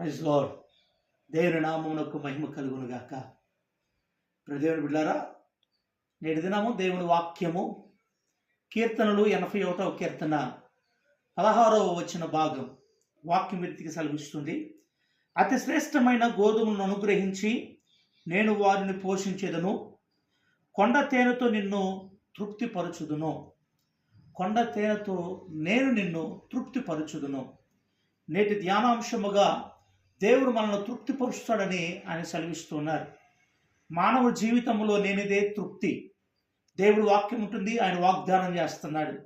Praise lord దేవుని నామమునకు మహిమ కలుగును గాక. దేవుని బిడ్డారా నేటి దినము దేవుని వాక్యము కీర్తనలు ఎనభై ఒకటవ కీర్తన పదహారవ వచ్చిన భాగం వాక్యం వ్యక్తికి సెలవిస్తుంది. అతి శ్రేష్టమైన గోధుమను అనుగ్రహించి నేను వారిని పోషించేదను. కొండ తేనెతో నిన్ను తృప్తిపరచుదును. కొండ తేనెతో నేను నిన్ను తృప్తిపరచుదును. నేటి ధ్యానాంశముగా దేవుడు మనల్ని తృప్తిపరుస్తాడని ఆయన సెలవిస్తున్నారు. మానవ జీవితంలో నేనిదే తృప్తి. దేవుడు వాక్యం ఉంటుంది ఆయన వాగ్దానం చేస్తున్నాడు.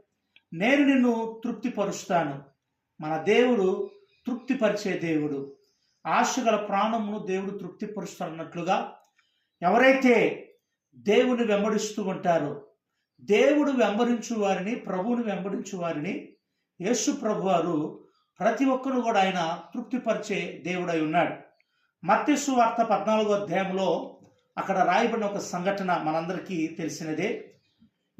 నేను నిన్ను తృప్తిపరుస్తాను. మన దేవుడు తృప్తిపరిచే దేవుడు. ఆశగల ప్రాణమును దేవుడు తృప్తిపరుస్తాడన్నట్లుగా ఎవరైతే దేవుని వెంబడిస్తూ ఉంటారో దేవుడు వెంబడించు వారిని ప్రభువుని వెంబడించు వారిని యేసు ప్రభు వారు ప్రతి ఒక్కరు కూడా ఆయన తృప్తిపరిచే దేవుడై ఉన్నాడు. మత్స్సు వార్త పద్నాలుగో అధ్యాయంలో అక్కడ రాయబడిన ఒక సంఘటన మనందరికీ తెలిసినదే.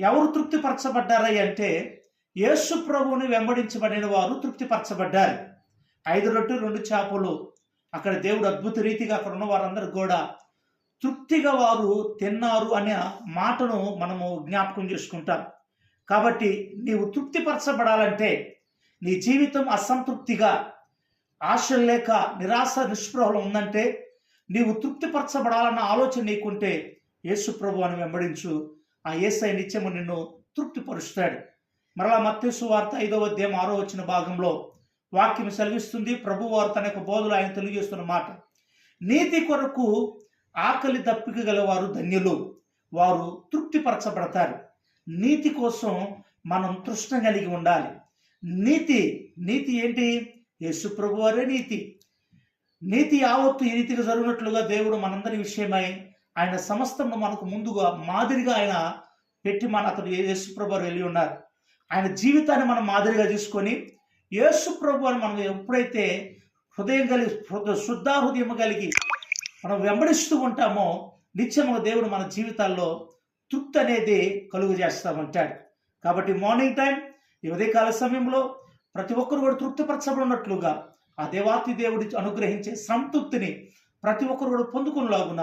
ఎవరు తృప్తిపరచబడ్డారై అంటే యేసు ప్రభువుని వెంబడించబడిన వారు తృప్తిపరచబడ్డారు. ఐదు రొట్టు రెండు చేపలు. అక్కడ దేవుడు అద్భుత రీతిగా అక్కడ ఉన్న వారందరూ కూడా తృప్తిగా వారు తిన్నారు అనే మాటను మనము జ్ఞాపకం చేసుకుంటాం. కాబట్టి నీవు తృప్తిపరచబడాలంటే నీ జీవితం అసంతృప్తిగా ఆశ లేక నిరాశ నిస్పృహలు ఉందంటే నీవు తృప్తిపరచబడాలన్న ఆలోచన నీకుంటే యేసు ప్రభు అని వెంబడించు. ఆ ఏసై నిత్యము నిన్ను తృప్తిపరుస్తాడు. మరలా మత్స్సు వార్త ఐదవ అధ్యాయం ఆరో వచ్చిన భాగంలో వాక్యం సెలవిస్తుంది. ప్రభు వారు తన యొక్క బోధలు ఆయన తెలియజేస్తున్న మాట. నీతి కొరకు ఆకలి దప్పిక గలవారు ధన్యులు. వారు తృప్తిపరచబడతారు. నీతి కోసం మనం తృష్ణ కలిగి ఉండాలి. నీతి నీతి ఏంటి? యేసు ప్రభు వారే నీతి. నీతి యావత్తు ఈ రీతిగా జరిగినట్లుగా దేవుడు మనందరి విషయమై ఆయన సమస్తము మనకు ముందుగా మాదిరిగా ఆయన పెట్టి మన అతడు యేసు ప్రభు వెళ్ళి ఉన్నారు. ఆయన జీవితాన్ని మనం మాదిరిగా తీసుకొని యేసు ప్రభు అని మనం ఎప్పుడైతే హృదయం కలిగి శుద్ధాహృదయం హృదయం కలిగి మనం వెంబడిస్తూ ఉంటామో నిత్యముగా దేవుడు మన జీవితాల్లో తృప్తి అనేది కలుగు చేస్తామంటాడు కాబట్టి మార్నింగ్ టైం ఈ ఉదయకాల సమయంలో ప్రతి ఒక్కరు కూడా తృప్తిపరచబడినట్లుగా ఆ దేవాతి దేవుడి అనుగ్రహించే సంతృప్తిని ప్రతి ఒక్కరు కూడా పొందుకునేలాగున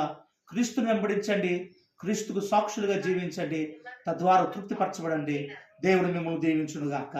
క్రీస్తుని వెంబడించండి క్రీస్తుకు సాక్షులుగా జీవించండి తద్వారా తృప్తిపరచబడండి. దేవుడు మిమ్మల్ని దీవించునుగాక.